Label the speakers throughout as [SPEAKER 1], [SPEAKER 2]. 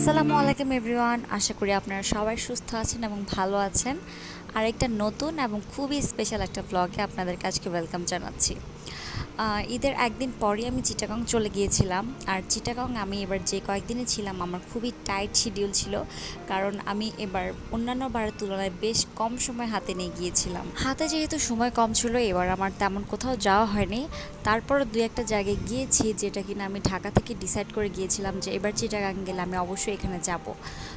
[SPEAKER 1] আসসালামু আলাইকুম এভরিওয়ান, আশা করি আপনারা সবাই সুস্থ আছেন এবং ভালো আছেন। আর একটা নতুন এবং খুবই স্পেশাল একটা ব্লগে আপনাদের কাছকে ওয়েলকাম জানাচ্ছি। ঈদের একদিন পরই আমি চিটাগং চলে গিয়েছিলাম। আর চিটাগং আমি এবার যে কয়েকদিনে ছিলাম, আমার খুবই টাইট শিডিউল ছিল। কারণ আমি এবার অন্যান্য বারের তুলনায় বেশ কম সময় হাতে নিয়ে গিয়েছিলাম। হাতে যেহেতু সময় কম ছিল, এবার আমার তেমন কোথাও যাওয়া হয়নি। তারপর দু একটা জায়গায় গিয়েছি যেটা কিনা আমি ঢাকা থেকে ডিসাইড করে গিয়েছিলাম যে এবার চিটাগাং গেলে আমি অবশ্যই এখানে যাব।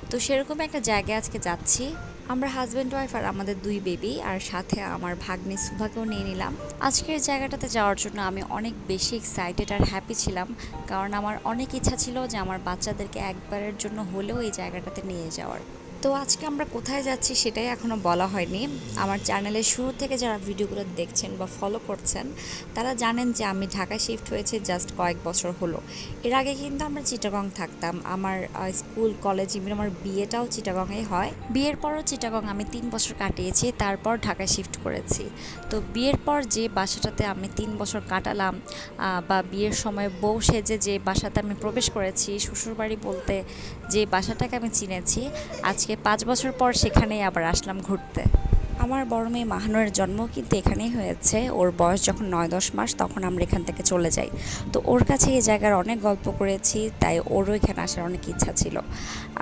[SPEAKER 1] তো সেরকম একটা জায়গায় আজকে যাচ্ছি। আমরা হাজব্যান্ড ওয়াইফ আর আমাদের দুই বেবি আর সাথে আমার ভাগ্নি সুভাকেও নিয়ে নিলাম। আজকের জায়গাটাতে যাওয়ার জন্য আমি অনেক বেশি এক্সাইটেড আর হ্যাপি ছিলাম। কারণ আমার অনেক ইচ্ছা ছিল যে আমার বাচ্চাদেরকে একবারের জন্য হলেও এই জায়গাটাতে নিয়ে যাওয়ার। তো আজকে আমরা কোথায় যাচ্ছি সেটাই এখনও বলা হয়নি। আমার চ্যানেলের শুরু থেকে যারা ভিডিওগুলো দেখছেন বা ফলো করছেন, তারা জানেন যে আমি ঢাকায় শিফট হয়েছে জাস্ট কয়েক বছর হলো। এর আগে কিন্তু আমরা চিটাগং থাকতাম। আমার স্কুল কলেজ ইভেন আমার বিয়েটাও চিটাগংয়ে হয়। বিয়ের পরও চিটাগং আমি তিন বছর কাটিয়েছি, তারপর ঢাকায় শিফট করেছি। তো বিয়ের পর যে বাসাটাতে আমি তিন বছর কাটালাম বা বিয়ের সময় বউ সেজে যে বাসাতে আমি প্রবেশ করেছি, শ্বশুরবাড়ি বলতে যে বাসাটাকে আমি চিনেছি আজকে পাঁচ বছর পর সেখানেই আবার আসলাম ঘুরতে। আমার বড় মেয়ে মাহানুরের জন্ম কিন্তু এখানেই হয়েছে। ওর বয়স যখন নয় দশ মাস, তখন আমরা এখান থেকে চলে যাই। তো ওর কাছে এই জায়গার অনেক গল্প করেছি, তাই ওরও এখানে আসার অনেক ইচ্ছা ছিল।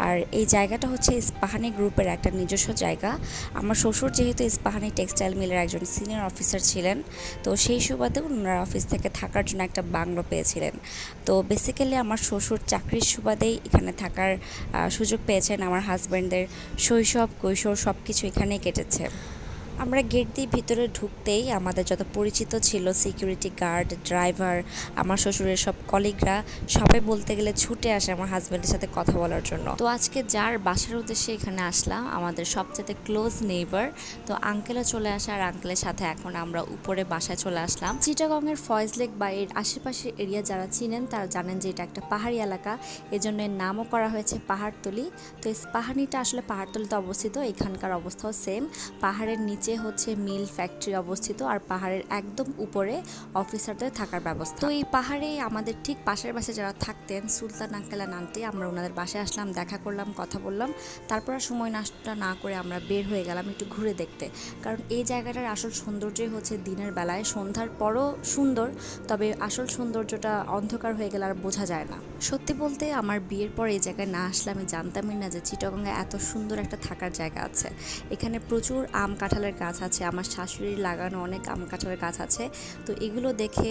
[SPEAKER 1] আর এই জায়গাটা হচ্ছে ইস্পাহানি গ্রুপের একটা নিজস্ব জায়গা। আমার শ্বশুর যেহেতু ইস্পাহানি টেক্সটাইল মিলের একজন সিনিয়র অফিসার ছিলেন, তো সেই সুবাদে ওনারা অফিস থেকে থাকার জন্য একটা বাংলো পেয়েছিলেন। তো বেসিক্যালি আমার শ্বশুর চাকরির সুবাদেই এখানে থাকার সুযোগ পেয়েছেন। আমার হাজব্যান্ডদের শৈশব, কৈশোর সব কিছু এখানেই কেটেছে। আমরা গেট দিয়ে ভিতরে ঢুকতেই আমাদের যত পরিচিত ছিল সিকিউরিটি গার্ড ড্রাইভার আমার শ্বশুরের সব কলিগরা সবাই বলতে গেলে ছুটে আসে আমার হাজব্যান্ডের সাথে কথা বলার জন্য। তো আজকে যার বাসার উদ্দেশ্যে এখানে আসলাম, আমাদের সবচেয়ে ক্লোজ নেইবার তো আঙ্কেলও চলে আসে আর আঙ্কেলের সাথে এখন আমরা উপরে বাসায় চলে আসলাম। চিটাগংয়ের ফয়েজ লেক বা এর আশেপাশের এরিয়া যারা চিনেন, তারা জানেন যে এটা একটা পাহাড়ি এলাকা। এজন্য এর নামও করা হয়েছে পাহাড়তলি। তো এই পাহাড়িটা আসলে পাহাড়তলিতে অবস্থিত, এখানকার অবস্থাও সেম পাহাড়ের নিচে হচ্ছে মিল ফ্যাক্টরি অবস্থিত আর পাহাড়ের একদম উপরে অফিসারদের থাকার ব্যবস্থা। তো এই পাহাড়ে আমাদের ঠিক পাশের পাশে যারা থাকতেন, সুলতান আঙ্কেল আর আমরা ওনাদের বাসায় আসলাম, দেখা করলাম, কথা বললাম। তারপর সময় নষ্ট না করে আমরা বের হয়ে গেলাম একটু ঘুরে দেখতে। কারণ এই জায়গাটার আসল সৌন্দর্যই হচ্ছে দিনের বেলায়, সন্ধ্যার পরও সুন্দর, তবে আসল সৌন্দর্যটা অন্ধকার হয়ে গেলে আর বোঝা যায় না। সত্যি বলতে আমার বিয়ের পর এই জায়গায় না আসলে আমি জানতামই না যে চিটগঙ্গায় এত সুন্দর একটা থাকার জায়গা আছে। এখানে প্রচুর আম কাঁঠালের গাছ আছে, আমার শাশুড়ির লাগানো অনেক আম কাঁঠালের গাছ আছে। তো এগুলো দেখে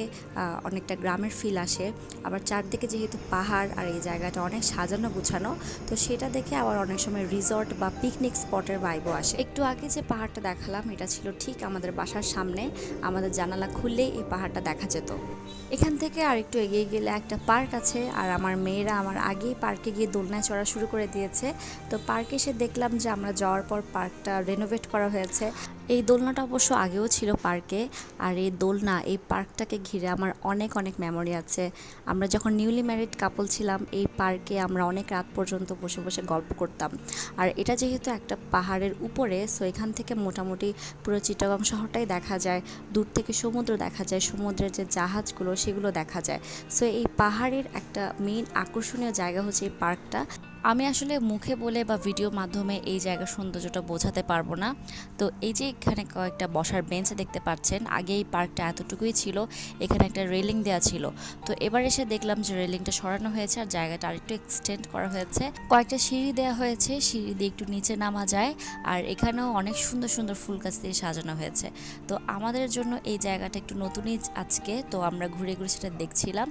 [SPEAKER 1] অনেকটা গ্রামের ফিল আসে। আবার চারদিকে যেহেতু পাহাড় আর এই জায়গাটা অনেক সাজানো গুছানো, তো সেটা দেখে আবার অনেক সময় রিসর্ট বা পিকনিক স্পটের ভাইবও আসে। একটু আগে যে পাহাড়টা দেখালাম, এটা ছিল ঠিক আমাদের বাসার সামনে। আমাদের জানালা খুললেই এই পাহাড়টা দেখা যেত। এখান থেকে আর একটু এগিয়ে গেলে একটা পার্ক আছে, আর আমার মেয়েরা আমার আগেই পার্কে গিয়ে দোলনায় চড়া শুরু করে দিয়েছে। তো পার্কে এসে দেখলাম যে আমরা যাওয়ার পর পার্কটা রেনোভেট করা হয়েছে। এই দোলনাটা অবশ্য আগেও ছিল পার্কে, আর এই দোলনা, এই পার্কটাকে ঘিরে আমার অনেক অনেক মেমোরি আছে। আমরা যখন নিউলি ম্যারিড কাপল ছিলাম, এই পার্কে আমরা অনেক রাত পর্যন্ত বসে বসে গল্প করতাম। আর এটা যেহেতু একটা পাহাড়ের উপরে সো এখান থেকে মোটামুটি পুরো চিটাগং শহরটাই দেখা যায়। দূর থেকে সমুদ্র দেখা যায়, সমুদ্রের যে জাহাজগুলো সেগুলো দেখা যায়। সো এই পাহাড়ের একটা মেইন আকর্ষণীয় জায়গা হচ্ছে এই পার্কটা। আমি আসলে মুখে বলে বা ভিডিও মাধ্যমে এই জায়গার সৌন্দর্যটা বোঝাতে পারব না। তো এই যে এখানে কয়েকটা বসার বেঞ্চ দেখতে পাচ্ছেন, আগে এই পার্কটা এতটুকুই ছিল, এখানে একটা রেলিং দেওয়া ছিল। তো এবার এসে দেখলাম যে রেলিংটা সরানো হয়েছে আর জায়গাটা আরেকটু এক্সটেন্ড করা হয়েছে। কয়েকটা সিঁড়ি দেওয়া হয়েছে, সিঁড়ি দিয়ে একটু নিচে নামা যায় আর এখানেও অনেক সুন্দর সুন্দর ফুল গাছ দিয়ে সাজানো হয়েছে। তো আমাদের জন্য এই জায়গাটা একটু নতুনই আজকে, তো আমরা ঘুরে ঘুরে সেটা দেখছিলাম।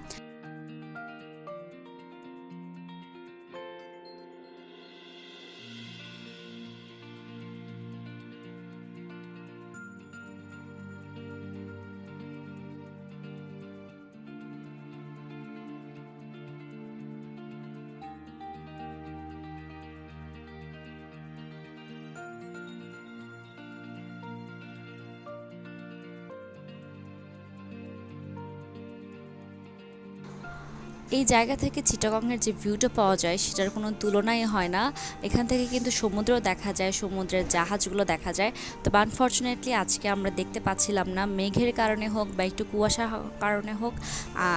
[SPEAKER 1] এই জায়গা থেকে চিটাগংয়ের যে ভিউটা পাওয়া যায়, সেটার কোনো তুলনাই হয় না। এখান থেকে কিন্তু সমুদ্র দেখা যায়, সমুদ্রের জাহাজগুলো দেখা যায়। তো আনফর্চুনেটলি আজকে আমরা দেখতে পাচ্ছিলাম না, মেঘের কারণে হোক বা একটু কুয়াশা কারণে হোক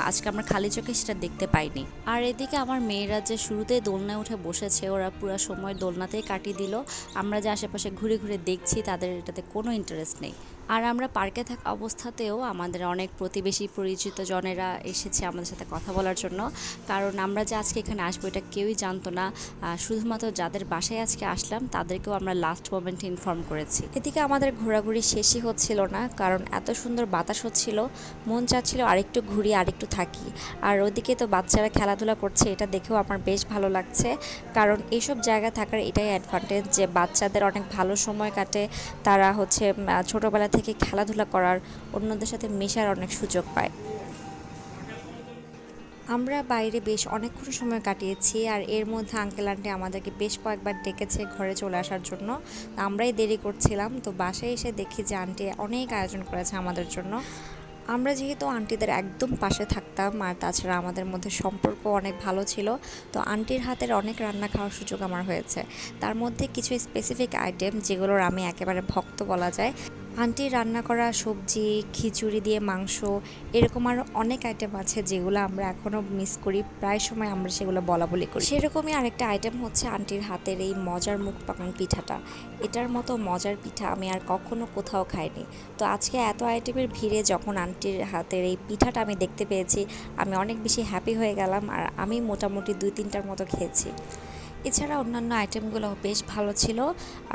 [SPEAKER 1] আজকে আমরা খালি চোখে সেটা দেখতে পাইনি। আর এদিকে আমার মেয়েরা যে শুরুতেই দোলনায় উঠে বসেছে, ওরা পুরো সময় দোলনাতেই কাটিয়ে দিল। আমরা যে আশেপাশে ঘুরে ঘুরে দেখছি, তাদের এটাতে কোনো ইন্টারেস্ট নেই। আর আমরা পার্কে থাকা অবস্থাতেও আমাদের অনেক প্রতিবেশী পরিচিত জনেরা এসেছে আমাদের সাথে কথা বলার জন্য। কারণ আমরা যে আজকে এখানে আসব, এটা কেউই জানতো না। শুধুমাত্র যাদের বাসায় আজকে আসলাম, তাদেরকেও আমরা লাস্ট মোমেন্টে ইনফর্ম করেছি। এদিকে আমাদের ঘোরাঘুরি শেষই হচ্ছিল না, কারণ এত সুন্দর বাতাস হচ্ছিল। মন চাচ্ছিল আরেকটু ঘুরি, আরেকটু থাকি। আর ওদিকে তো বাচ্চারা খেলাধুলা করছে, এটা দেখেও আমার বেশ ভালো লাগছে। কারণ এইসব জায়গা থাকার এটাই অ্যাডভান্টেজ যে বাচ্চাদের অনেক ভালো সময় কাটে। তারা হচ্ছে ছোটবেলা থেকে খেলাধুলা করার অন্যদের সাথে মেশার অনেক সুযোগ পায়। আমরা বাইরে বেশ অনেকক্ষণ সময় কাটিয়েছি আর এর মধ্যে আঙ্কেল আন্টি আমাদেরকে বেশ কয়েকবার ডেকেছে ঘরে চলে আসার জন্য। আমরাই দেরি করছিলাম, তো বাসায় এসে দেখি যে আন্টি অনেক আয়োজন করেছে আমাদের জন্য। আমরা যেহেতু আন্টিদের একদম পাশে থাকতাম আর তাছাড়া আমাদের মধ্যে সম্পর্ক অনেক ভালো ছিল, তো আন্টির হাতের অনেক রান্না খাওয়ার সুযোগ আমার হয়েছে। তার মধ্যে কিছু স্পেসিফিক আইটেম যেগুলোর আমি একেবারে ভক্ত বলা যায় আন্টির রান্না করা সবজি, খিচুড়ি দিয়ে মাংস, এরকম আরও অনেক আইটেম আছে যেগুলো আমরা এখনও মিস করি। প্রায় সময় আমরা সেগুলো বলা বলি করি। সেরকমই আরেকটা আইটেম হচ্ছে আন্টির হাতের এই মজার মুখ পাকান পিঠাটা। এটার মতো মজার পিঠা আমি আর কখনো কোথাও খাইনি। তো আজকে এত আইটেমের ভিড়ে যখন আন্টির হাতের এই পিঠাটা আমি দেখতে পেয়েছি, আমি অনেক বেশি হ্যাপি হয়ে গেলাম আর আমি মোটামুটি দুই তিনটার মতো খেয়েছি। এছাড়া অন্যান্য আইটেমগুলো বেশ ভালো ছিল।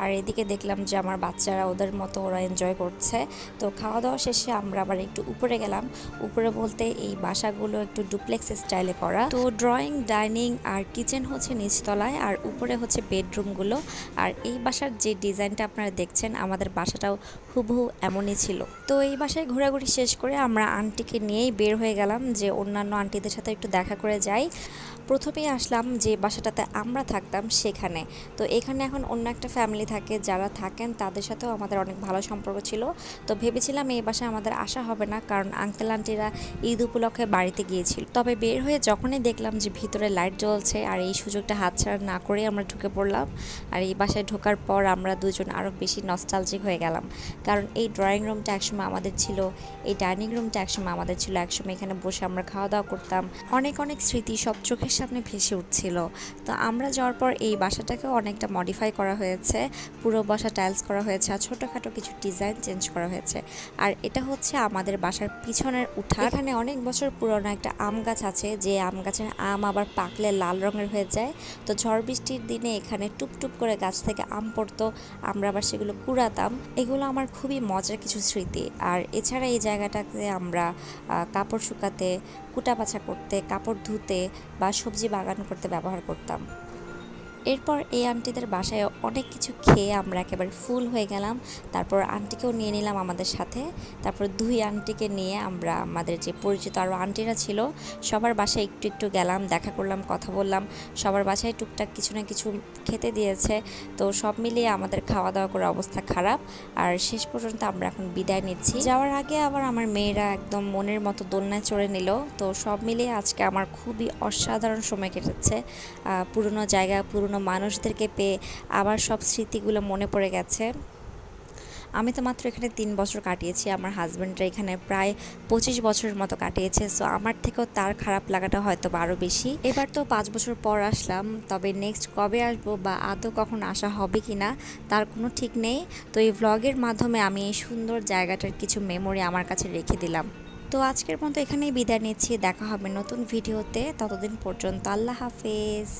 [SPEAKER 1] আর এদিকে দেখলাম যে আমার বাচ্চারা ওদের মতো ওরা এনজয় করছে। তো খাওয়া দাওয়া শেষে আমরা আবার একটু উপরে গেলাম। উপরে বলতে এই বাসাগুলো একটু ডুপ্লেক্স স্টাইলে করা। তো ড্রয়িং ডাইনিং আর কিচেন হচ্ছে নিচতলায় আর উপরে হচ্ছে বেডরুমগুলো আর এই বাসার যে ডিজাইনটা আপনারা দেখছেন, আমাদের বাসাটাও হুবহু এমনই ছিল। তো এই বাসায় ঘোরাঘুরি শেষ করে আমরা আন্টিকে নিয়েই বের হয়ে গেলাম যে অন্যান্য আন্টিদের সাথে একটু দেখা করে যাই। প্রথমেই আসলাম যে বাসাটাতে আমরা থাকতাম সেখানে। তো এখানে এখন অন্য একটা ফ্যামিলি থাকে, যারা থাকেন তাদের সাথেও আমাদের অনেক ভালো সম্পর্ক ছিল। তো ভেবেছিলাম এই বাসায় আমাদের আসা হবে না, কারণ আঙ্কেল আন্টিরা ঈদ উপলক্ষে বাড়িতে গিয়েছিল। তবে বের হয়ে যখনই দেখলাম যে ভিতরে লাইট জ্বলছে আর এই সুযোগটা হাতছাড়া না করে আমরা ঢুকে পড়লাম আর এই বাসায় ঢোকার পর আমরা দুজন আরও বেশি নস্টালজিক হয়ে গেলাম। কারণ এই ড্রয়িং রুমটা একসময় আমাদের ছিল, এই ডাইনিং রুমটা একসময় আমাদের ছিল। একসময় এখানে বসে আমরা খাওয়া দাওয়া করতাম। অনেক অনেক স্মৃতি সব চোখের সামনে ভেসে উঠছিল। তো আমরা যাওয়ার পর এই বাসাটাকেও অনেকটা মডিফাই করা হয়েছে। পুরো বাসা টাইলস করা হয়েছে আর ছোটোখাটো কিছু ডিজাইন চেঞ্জ করা হয়েছে। আর এটা হচ্ছে আমাদের বাসার পিছনের উঠা এখানে অনেক বছর পুরনো একটা আম গাছ আছে, যে আম গাছের আম আবার পাকলে লাল রঙের হয়ে যায়। তো ঝড় বৃষ্টির দিনে এখানে টুপটুপ করে গাছ থেকে আম পড়তো, আমরা আবার সেগুলো কুড়াতাম। এগুলো আমার খুবই মজার কিছু স্মৃতি। আর এছাড়া এই জায়গাটাতে আমরা কাপড় শুকাতে, কুটা বাছা করতে, কাপড় ধুতে বা সবজি বাগান করতে ব্যবহার করতাম। এরপর এই আন্টিদের বাসায় অনেক কিছু খেয়ে আমরা একেবারে ফুল হয়ে গেলাম। তারপর আন্টিকেও নিয়ে নিলাম আমাদের সাথে। তারপর দুই আন্টিকে নিয়ে আমরা আমাদের যে পরিচিত আরও আন্টিরা ছিল, সবার বাসায় একটু একটু গেলাম, দেখা করলাম, কথা বললাম। সবার বাসায় টুকটাক কিছু না কিছু খেতে দিয়েছে। তো সব মিলিয়ে আমাদের খাওয়া দাওয়া করে অবস্থা খারাপ। আর শেষ পর্যন্ত আমরা এখন বিদায় নিচ্ছি। যাওয়ার আগে আবার আমার মেয়েরা একদম মনের মতো দোলনায় চড়ে নিল। তো সব মিলিয়ে আজকে আমার খুবই অসাধারণ সময় কেটেছে। পুরনো জায়গা, পুরনো মানুষদেরকে পেয়ে আবার সব স্মৃতিগুলো মনে পড়ে গেছে। আমি তো মাত্র এখানে তিন বছর কাটিয়েছি, আমার হাজব্যান্ডরা এখানে প্রায় পঁচিশ বছরের মতো কাটিয়েছে সো আমার থেকেও তার খারাপ লাগাটা হয়তো আরও বেশি। এবার তো পাঁচ বছর পর আসলাম, তবে নেক্সট কবে আসব বা আদৌ কখন আসা হবে কি না তার কোনো ঠিক নেই, তো এই ভ্লগের মাধ্যমে আমি এই সুন্দর জায়গাটার কিছু মেমোরি আমার কাছে রেখে দিলাম। তো আজকের মতো এখানেই বিদায় নিচ্ছি, দেখা হবে নতুন ভিডিওতে, ততদিন পর্যন্ত আল্লাহ হাফেজ।